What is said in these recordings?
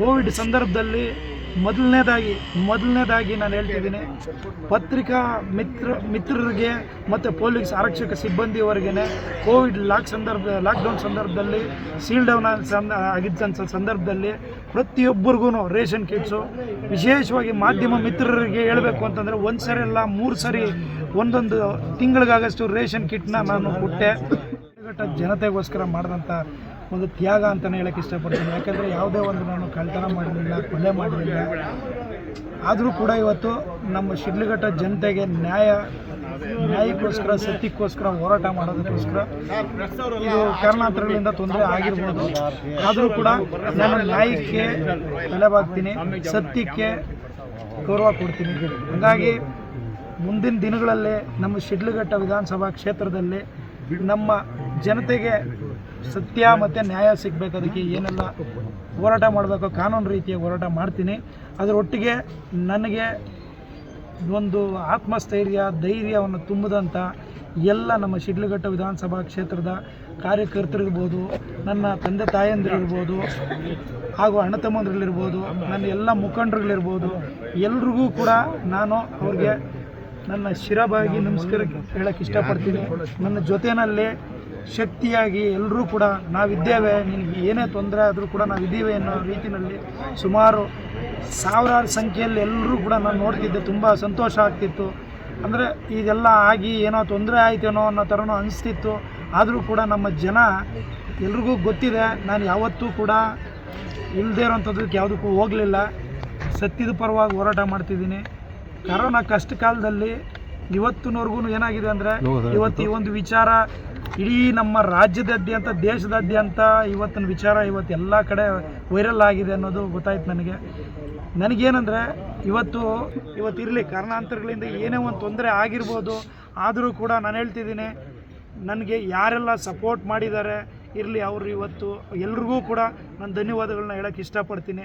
Covid ಸಂದರ್ಭದಲ್ಲಿ ಮೊದಲನೇದಾಗಿ ಮೊದಲನೇದಾಗಿ ನಾನು ಹೇಳ್ತಿದ್ದೀನಿ, ಪತ್ರಿಕಾ ಮಿತ್ರ, ಮಿತ್ರರಿಗೆ ಮತ್ತು ಪೊಲೀಸ್ ಆರಕ್ಷಕ ಸಿಬ್ಬಂದಿಯವರೆಗೆ ಕೋವಿಡ್ ಲಾಕ್ ಸಂದರ್ಭ, ಲಾಕ್ಡೌನ್ ಸಂದರ್ಭದಲ್ಲಿ ಸೀಲ್ ಡೌನ್ ಸಂದ ಆಗಿದ್ದಂಥ ಸಂದರ್ಭದಲ್ಲಿ ಪ್ರತಿಯೊಬ್ಬರಿಗೂ ರೇಷನ್ ಕಿಟ್ಸು, ವಿಶೇಷವಾಗಿ ಮಾಧ್ಯಮ ಮಿತ್ರರಿಗೆ ಹೇಳಬೇಕು ಅಂತಂದರೆ ಒಂದು ಸರಿ ಅಲ್ಲ, ಮೂರು ಸರಿ, ಒಂದೊಂದು ತಿಂಗಳಿಗಾಗಷ್ಟು ರೇಷನ್ ಕಿಟ್ನ ನಾನು ಕೊಟ್ಟೆ. ಜನತೆಗೋಸ್ಕರ ಮಾಡಿದಂಥ ಒಂದು ತ್ಯಾಗ ಅಂತಲೇ ಹೇಳಕ್ಕೆ ಇಷ್ಟಪಡ್ತೀನಿ. ಯಾಕಂದರೆ ಯಾವುದೇ ಒಂದು ನಾನು ಕಳ್ತನ ಮಾಡಲಿಲ್ಲ ಕೊಲೆ ಮಾಡಲಿಲ್ಲ ಆದರೂ ಕೂಡ ಇವತ್ತು ನಮ್ಮ ಶಿಡ್ಲಘಟ್ಟ ಜನತೆಗೆ ನ್ಯಾಯ, ನ್ಯಾಯಕ್ಕೋಸ್ಕರ, ಸತ್ಯಕ್ಕೋಸ್ಕರ ಹೋರಾಟ ಮಾಡೋದಕ್ಕೋಸ್ಕರ ಇದು ಕಾರಣಾಂತರಗಳಿಂದ ತೊಂದರೆ ಆಗಿರ್ಬೋದು. ಆದರೂ ಕೂಡ ನಾನು ನ್ಯಾಯಕ್ಕೆ ತಲೆಬಾಗ್ತೀನಿ ಸತ್ಯಕ್ಕೆ ಗೌರವ ಕೊಡ್ತೀನಿ. ಹಾಗಾಗಿ ಮುಂದಿನ ದಿನಗಳಲ್ಲಿ ನಮ್ಮ ಶಿಡ್ಲಘಟ್ಟ ವಿಧಾನಸಭಾ ಕ್ಷೇತ್ರದಲ್ಲಿ ನಮ್ಮ ಜನತೆಗೆ ಸತ್ಯ ಮತ್ತು ನ್ಯಾಯ ಸಿಗಬೇಕು ಅದಕ್ಕೆ ಏನೆಲ್ಲ ಹೋರಾಟ ಮಾಡಬೇಕು, ಕಾನೂನು ರೀತಿಯ ಹೋರಾಟ ಮಾಡ್ತೀನಿ. ಅದರೊಟ್ಟಿಗೆ ನನಗೆ ಒಂದು ಆತ್ಮಸ್ಥೈರ್ಯ, ಧೈರ್ಯವನ್ನು ತುಂಬಿದಂಥ ಎಲ್ಲ ನಮ್ಮ ಶಿಡ್ಲಘಟ್ಟ ವಿಧಾನಸಭಾ ಕ್ಷೇತ್ರದ ಕಾರ್ಯಕರ್ತರಿರ್ಬೋದು, ನನ್ನ ತಂದೆ ತಾಯಂದಿರಿರ್ಬೋದು, ಹಾಗೂ ಅಣ್ಣ ತಮ್ಮಂದ್ರಲ್ಲಿರ್ಬೋದು, ನನ್ನ ಎಲ್ಲ ಮುಖಂಡರುಗಳಿರ್ಬೋದು, ಎಲ್ರಿಗೂ ಕೂಡ ನಾನು ಅವ್ರಿಗೆ ನನ್ನ ಶಿರಬಾಗಿ ನಮಸ್ಕಾರ ಹೇಳಕ್ಕೆ ಇಷ್ಟಪಡ್ತೀನಿ. ನನ್ನ ಜೊತೆಯಲ್ಲಿ ಶಕ್ತಿಯಾಗಿ ಎಲ್ಲರೂ ಕೂಡ ನಾವಿದ್ದೇವೆ. ನಿನಗೆ ಏನೇ ತೊಂದರೆ ಆದರೂ ಕೂಡ ನಾವಿದ್ದೀವಿ ಅನ್ನೋ ರೀತಿಯಲ್ಲಿ ಸುಮಾರು ಸಾವಿರಾರು ಸಂಖ್ಯೆಯಲ್ಲಿ ಎಲ್ಲರೂ ಕೂಡ ನಾನು ನೋಡ್ತಿದ್ದೆ. ತುಂಬ ಸಂತೋಷ ಆಗ್ತಿತ್ತು. ಅಂದರೆ ಇದೆಲ್ಲ ಆಗಿ ಏನೋ ತೊಂದರೆ ಆಯ್ತೇನೋ ಅನ್ನೋ ಥರನೂ ಅನಿಸ್ತಿತ್ತು. ಆದರೂ ಕೂಡ ನಮ್ಮ ಜನ ಎಲ್ರಿಗೂ ಗೊತ್ತಿದೆ. ನಾನು ಯಾವತ್ತೂ ಕೂಡ ಇಲ್ಲದೇ ಇರೋಂಥದ್ದಕ್ಕೆ ಯಾವುದಕ್ಕೂ ಹೋಗಲಿಲ್ಲ. ಸತ್ಯದ ಪರವಾಗಿ ಹೋರಾಟ ಮಾಡ್ತಿದ್ದೀನಿ. ಕರೋನಾ ಕಷ್ಟ ಕಾಲದಲ್ಲಿ ಇವತ್ತಿನವರೆಗೂ ಏನಾಗಿದೆ ಅಂದರೆ ಇವತ್ತು ಈ ಒಂದು ವಿಚಾರ ಇಡೀ ನಮ್ಮ ರಾಜ್ಯದಾದ್ಯಂತ ದೇಶದಾದ್ಯಂತ ಇವತ್ತಿನ ವಿಚಾರ ಇವತ್ತು ಎಲ್ಲ ಕಡೆ ವೈರಲ್ ಆಗಿದೆ ಅನ್ನೋದು ಗೊತ್ತಾಯ್ತು ನನಗೆ. ನನಗೇನಂದರೆ, ಇವತ್ತು ಇವತ್ತು ಇರಲಿ, ಕಾರಣಾಂತರಗಳಿಂದ ಏನೇ ಒಂದು ತೊಂದರೆ ಆಗಿರ್ಬೋದು ಆದರೂ ಕೂಡ ನಾನು ಹೇಳ್ತಿದ್ದೀನಿ, ನನಗೆ ಯಾರೆಲ್ಲ ಸಪೋರ್ಟ್ ಮಾಡಿದ್ದಾರೆ, ಇರಲಿ ಅವರು ಇವತ್ತು ಎಲ್ರಿಗೂ ಕೂಡ ನಾನು ಧನ್ಯವಾದಗಳನ್ನ ಹೇಳೋಕ್ಕೆ ಇಷ್ಟಪಡ್ತೀನಿ.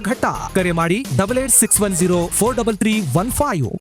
घट्ट करे double eight six one zero four double three one five